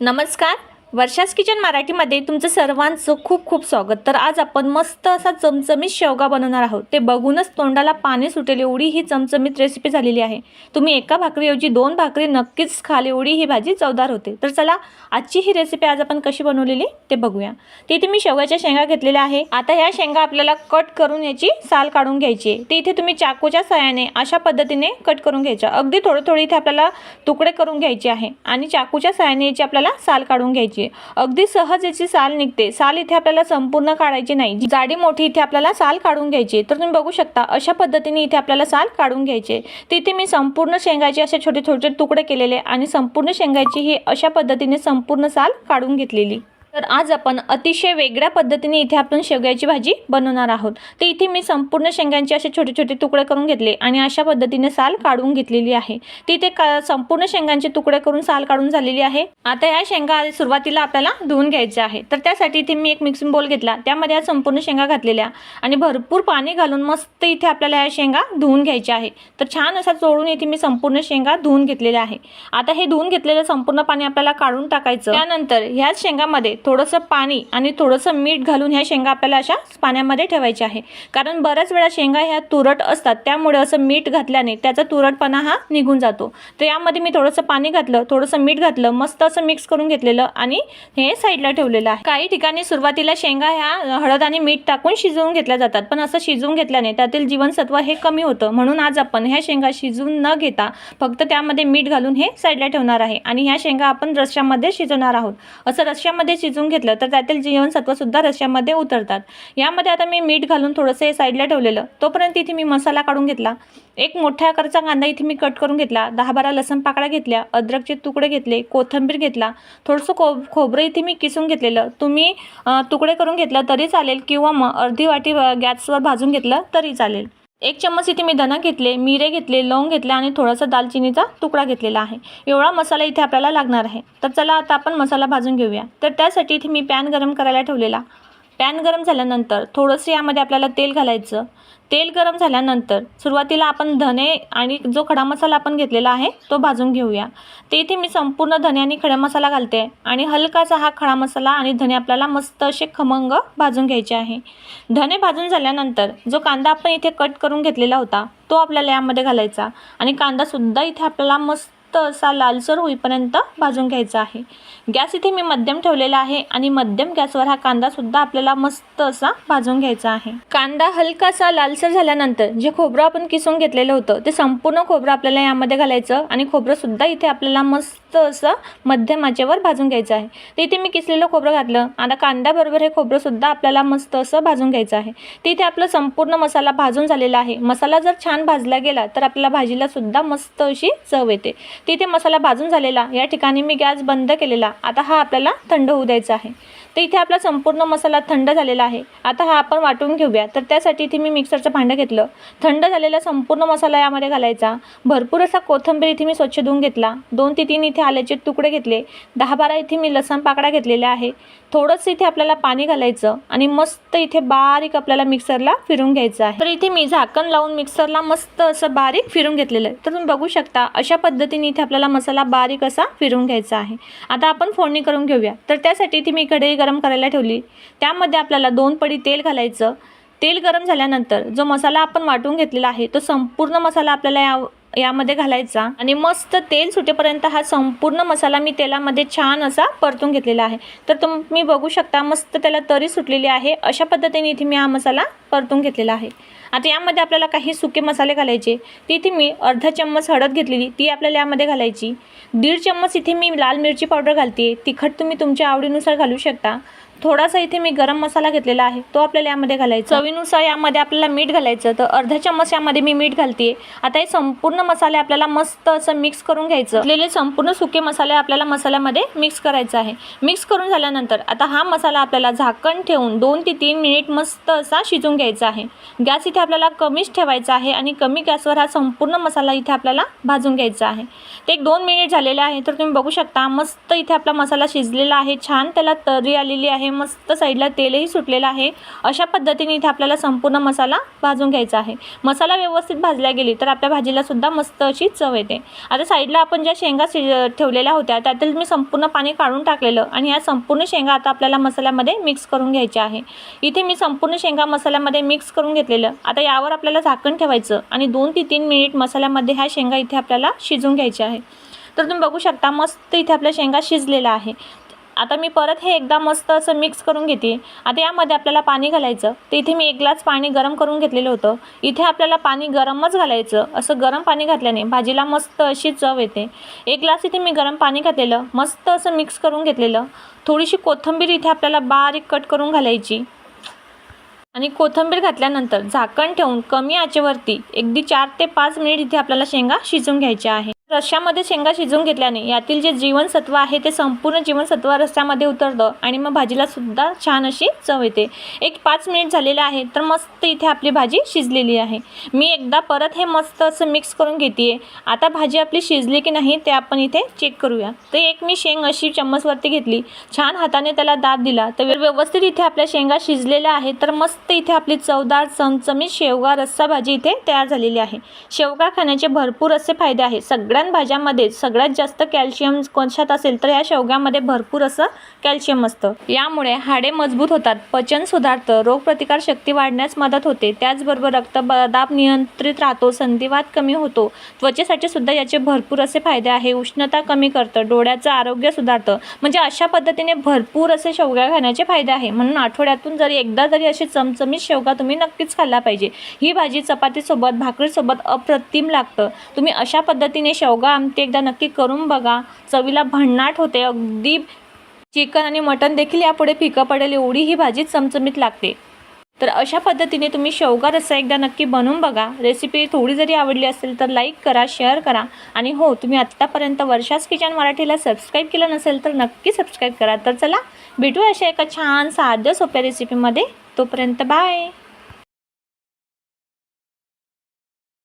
नमस्कार. वर्षास किचन मराठीमध्ये तुमचं सर्वांचं खूप खूप स्वागत. तर आज आपण मस्त असा चमचमीत शेवगा बनवणार आहोत. ते बघूनच तोंडाला पाणी सुटेल एवढी ही चमचमीत रेसिपी झालेली आहे. तुम्ही एका भाकरीऐवजी दोन भाकरी नक्कीच खाल एवढी ही भाजी चवदार होते. तर चला आजची ही रेसिपी आज आपण कशी बनवलेली ते बघूया. ते इथे मी शेवगाच्या शेंगा घेतलेल्या आहे. आता ह्या शेंगा आपल्याला कट करून याची साल काढून घ्यायची आहे. ते इथे तुम्ही चाकूच्या सहाय्याने अशा पद्धतीने कट करून घ्यायच्या. अगदी थोडं थोडे इथे आपल्याला तुकडे करून घ्यायचे आहे. आणि चाकूच्या सहाय्याने याची आपल्याला साल काढून घ्यायची काढायची अगदी सहज याची साल निघते. साल इथे आपल्याला संपूर्ण काढायची नाही. जाडी मोठी इथे आपल्याला साल काढून घ्यायची तर तुम्ही बघू शकता अशा पद्धतीने इथे आपल्याला साल काढून घ्यायचे तिथे मी संपूर्ण शेंगाचे असे छोटे छोटे तुकडे केलेले आणि संपूर्ण शेंगाची ही अशा पद्धतीने संपूर्ण साल काढून घेतलेली. तर आज आपण अतिशय वेगळ्या पद्धतीने इथे आपण शेवग्याची भाजी बनवणार आहोत. तर इथे मी संपूर्ण शेंगांचे असे छोटे छोटे तुकडे करून घेतले आणि अशा पद्धतीने साल काढून घेतलेली आहे. तिथे का संपूर्ण शेंगांचे तुकडे करून साल काढून झालेली आहे. आता ह्या शेंगा सुरुवातीला आपल्याला धुवून घ्यायच्या आहे. तर त्यासाठी इथे मी एक मिक्सिंग बोल घेतला. त्यामध्ये या संपूर्ण शेंगा घातलेल्या आणि भरपूर पाणी घालून मस्त इथे आपल्याला या शेंगा धुवून घ्यायच्या आहे. तर छान असा चोळून इथे मी संपूर्ण शेंगा धुवून घेतलेल्या आहे. आता हे धुवून घेतलेलं संपूर्ण पाणी आपल्याला काढून टाकायचं. त्यानंतर ह्याच शेंगामध्ये थोडंसं पाणी आणि थोडंसं मीठ घालून ह्या शेंगा आपल्याला अशा पाण्यामध्ये ठेवायच्या आहे. कारण बऱ्याच वेळा शेंगा ह्या तुरट असतात त्यामुळे असं मीठ घातल्याने त्याचा तुरटपणा हा निघून जातो. तर यामध्ये मी थोडंसं पाणी घातलं थोडंसं मीठ घातलं मस्त असं मिक्स करून घेतलेलं आणि हे साईडला ठेवलेलं आहे. काही ठिकाणी सुरुवातीला शेंगा ह्या हळद आणि मीठ टाकून शिजवून घेतल्या जातात पण असं शिजवून घेतल्याने त्यातील जीवनसत्व हे कमी होतं. म्हणून आज आपण ह्या शेंगा शिजवून न घेता फक्त त्यामध्ये मीठ घालून हे साईडला ठेवणार आहे आणि ह्या शेंगा आपण रश्श्यामध्ये शिजवणार आहोत. असं रश्श्यामध्ये शिजवून घेतलं तर त्यातील जीवनसत्वसुद्धा रश्यामध्ये उतरतात. यामध्ये आता मी मीठ घालून थोडंसं हे साईडला ठेवलेलं. तोपर्यंत इथे मी मसाला काढून घेतला. एक मोठ्या आकारचा कांदा इथे मी कट करून घेतला. दहा बारा लसण पाकळ्या घेतल्या अद्रकचे तुकडे घेतले कोथिंबीर घेतला. थोडंसं को खोबरं इथे मी किसून घेतलेलं. तुम्ही तुकडे करून घेतलं तरी चालेल किंवा मग अर्धी वाटी गॅसवर भाजून घेतलं तरी चालेल. एक चम्मच इथे मी धना घेतले मिरे घेतले लवंग घेतले आणि थोडासा दालचिनीचा तुकडा घेतलेला आहे. एवढा मसाला इथे आपल्याला लागणार आहे. तर चला आता आपण मसाला भाजून घेऊया. तर त्यासाठी इथे मी पॅन गरम करायला ठेवलेला. पॅन गरम झाल्यानंतर थोडंसं यामध्ये आपल्याला तेल घालायचं. तेल गरम झाल्यानंतर सुरुवातीला आपण धने आणि जो खडा मसाला आपण घेतलेला आहे तो भाजून घेऊया. ते इथे मी संपूर्ण धने आणि खडा मसाला घालते आणि हलकासा हा खडा मसाला आणि धने आपल्याला मस्त असे खमंग भाजून घ्यायचे आहे. धने भाजून झाल्यानंतर जो कांदा आपण इथे कट करून घेतलेला होता तो आपल्याला यामध्ये घालायचा आणि कांदासुद्धा इथे आपल्याला मस्त असा लालसर होईपर्यंत भाजून घ्यायचा आहे. गॅस इथे मी मध्यम ठेवलेला आहे आणि मध्यम गॅसवर हा कांदासुद्धा आपल्याला मस्त असा भाजून घ्यायचा आहे. कांदा हलकासा लालसर झाल्यानंतर जे खोबरं आपण किसून घेतलेलं होतं ते संपूर्ण खोबरं आपल्याला यामध्ये घालायचं आणि खोबरंसुद्धा इथे आपल्याला मस्त असं मध्यमाचेवर भाजून घ्यायचं आहे. तर इथे मी किसलेलं खोबरं घातलं. आता कांद्याबरोबर हे खोबरंसुद्धा आपल्याला मस्त असं भाजून घ्यायचं आहे. तिथे इथे आपलं संपूर्ण मसाला भाजून झालेला आहे. मसाला जर छान भाजला गेला तर आपल्याला भाजीला सुद्धा मस्त अशी चव येते. तिथे मसाला भाजून झालेला. या ठिकाणी मी गॅस बंद केलेला. आता हा आपल्याला थंड होऊ द्यायचा आहे. तर इथे आपला संपूर्ण मसाला थंड झालेला आहे. आता हा आपण वाटून घेऊया. तर त्यासाठी इथे मी मिक्सरचं भांडं घेतलं. थंड झालेला संपूर्ण मसाला यामध्ये घालायचा. भरपूर असा कोथिंबीर इथे मी स्वच्छ धुवून घेतला. दोन ते तीन इथे आल्याचे तुकडे घेतले. दहा बारा इथे मी लसण पाकडा घेतलेला आहे. थोडंसं इथे आपल्याला पाणी घालायचं आणि मस्त इथे बारीक आपल्याला मिक्सरला फिरून घ्यायचं आहे. तर इथे मी झाकण लावून मिक्सरला मस्त असं बारीक फिरून घेतलेलं आहे. तर तुम्ही बघू शकता अशा पद्धतीने इथे आपल्याला मसाला बारीक असा फिरून घ्यायचा आहे. आता आपण फोडणी करून घेऊया. तर त्यासाठी इथे मी कढई गरम करायला ठेवली. त्यामध्ये आपल्याला दोन पडी तेल घालायचं. तेल गरम झाल्यानंतर जो मसाला आपण वाटून घेतलेला आहे तो संपूर्ण मसाला आपल्याला या यामध्ये घालायचा. आणि मस्त तेल सुटेपर्यंत हा संपूर्ण मसाला मी तेलामध्ये छान असा परतून घेतलेला आहे. तर तुम्ही बघू शकता मस्त त्याला तरी सुटलेली आहे. अशा पद्धतीने इथे मी हा मसाला परतून घेतलेला आहे. आता यामध्ये आपल्याला काही सुके मसाले घालायचे. ती इथे मी अर्धा चम्मच हळद घेतलेली ती आपल्याला यामध्ये घालायची. दीड चम्मच इथे मी लाल मिरची पावडर घालते तिखट तुम्ही तुमच्या आवडीनुसार घालू शकता. थोडासा इथे मी गरम मसाला घेतलेला आहे. तो आपल्याला यामध्ये घालायचा. चवीनुसार यामध्ये आपल्याला मीठ घालायचं. तर अर्धा चम्मच यामध्ये मी मीठ घालते आता हे संपूर्ण मसाले आपल्याला मस्त असं मिक्स करून घ्यायचं. असलेले संपूर्ण सुके मसाले आपल्याला मसाल्यामध्ये मिक्स करायचं आहे. मिक्स करून झाल्यानंतर आता हा मसाला आपल्याला झाकण ठेवून दोन ते तीन मिनिट मस्त असा शिजून घ्यायचा आहे. गॅस इथे आपल्याला कमीच ठेवायचा आहे आणि कमी गॅसवर हा संपूर्ण मसाला इथे आपल्याला भाजून घ्यायचा आहे. ते एक दोन मिनिट झालेले आहे. तर तुम्ही बघू शकता मस्त इथे आपला मसाला शिजलेला आहे. छान त्याला तरी आलेली आहे. आहे. मस्त साईडला तेलही सुटलेलं आहे. अशा पद्धतीने इथे आपल्याला संपूर्ण मसाला भाजून घ्यायचा आहे. मसाला व्यवस्थित भाजला गेली तर आपल्या भाजीला सुद्धा मस्त अशी चव येते. आता साईडला आपण ज्या शेंगा शिज ठेवलेल्या होत्या त्यातील मी संपूर्ण पाणी काढून टाकलेलं आणि या संपूर्ण शेंगा आता आपल्याला मसाल्यामध्ये मिक्स करून घ्यायच्या आहे. इथे मी संपूर्ण शेंगा मसाल्यामध्ये मिक्स करून घेतलेलं. आता यावर आपल्याला झाकण ठेवायचं आणि दोन ते तीन मिनिट मसाल्यामध्ये ह्या शेंगा इथे आपल्याला शिजून घ्यायच्या आहे. तर तुम्ही बघू शकता मस्त इथे आपल्या शेंगा शिजलेला आहे. आता मी परत हे एकदा मस्त असं मिक्स करून घेते. आता यामध्ये आपल्याला पाणी घालायचं. तर इथे मी एक ग्लास पाणी गरम करून घेतलेलं होतं. इथे आपल्याला पाणी गरमच घालायचं. असं गरम पाणी घातल्याने भाजीला मस्त अशी चव येते. एक ग्लास इथे मी गरम पाणी घातलेलं. मस्त असं मिक्स करून घेतलेलं. थोडीशी कोथिंबीर इथे आपल्याला बारीक कट करून घालायची. आणि कोथिंबीर घातल्यानंतर झाकण ठेवून कमी आचेवरती अगदी चार ते पाच मिनिट इथे आपल्याला शेंगा शिजून घ्यायच्या आहे रश्श्यामध्ये शेंगा शिजून घेतल्याने यातील जे जीवनसत्व आहे ते संपूर्ण जीवनसत्व रस्स्यामध्ये उतरतं आणि मग भाजीला सुद्धा छान अशी चव येते. एक पाच मिनिट झालेलं आहे तर मस्त इथे आपली भाजी शिजलेली आहे. मी एकदा परत हे मस्त असं मिक्स करून घेते आता भाजी आपली शिजली की नाही ते आपण इथे चेक करूया. तर एक मी शेंग अशी चम्मचवरती घेतली. छान हाताने त्याला दाब दिला. तर व्यवस्थित इथे आपल्या शेंगा शिजलेल्या आहेत तर मस्त इथे आपली चवदार चमचमीत शेवगा रस्सा भाजी इथे तयार झालेली आहे. शेवगा खाण्याचे भरपूर असे फायदे आहे सगळ्या भाज्यामध्ये सगळ्यात जास्त कॅल्शियम कशात असेल तर ह्या शेवग्यामध्ये भरपूर असं कॅल्शियम असतं. यामुळे हाडे मजबूत होतात पचन सुधारतं रोगप्रतिकार शक्ती वाढण्यास मदत होते. त्याचबरोबर रक्तदाब नियंत्रित राहतो संधिवात कमी होतो. त्वचेसाठी सुद्धा याचे भरपूर असे फायदे आहे. उष्णता कमी करतं डोळ्याचं आरोग्य सुधारतं. म्हणजे अशा पद्धतीने भरपूर असे शेवगा खाण्याचे फायदे आहे. म्हणून आठवड्यातून जरी एकदा जरी अशी चमचमीत शेवगा तुम्ही नक्कीच खाल्ला पाहिजे. ही भाजी चपातीसोबत भाकरीसोबत अप्रतिम लागतं. तुम्ही अशा पद्धतीने शेवगा आमटी एकदा नक्की करून बघा. चवीला भन्नाट होते. अगदी चिकन आणि मटण देखील यापुढे फिकं पडेल एवढी ही भाजी चमचमीत लागते. तर अशा पद्धतीने तुम्ही शेवगा रस्सा एकदा नक्की बनवून बघा. रेसिपी थोडी जरी आवडली असेल तर लाईक करा शेअर करा. आणि हो तुम्ही आत्तापर्यंत वर्षास किचन मराठीला सबस्क्राईब केलं नसेल तर नक्की सबस्क्राईब करा. तर चला भेटू अशा एका छान साध्या सोप्या रेसिपीमध्ये तोपर्यंत बाय!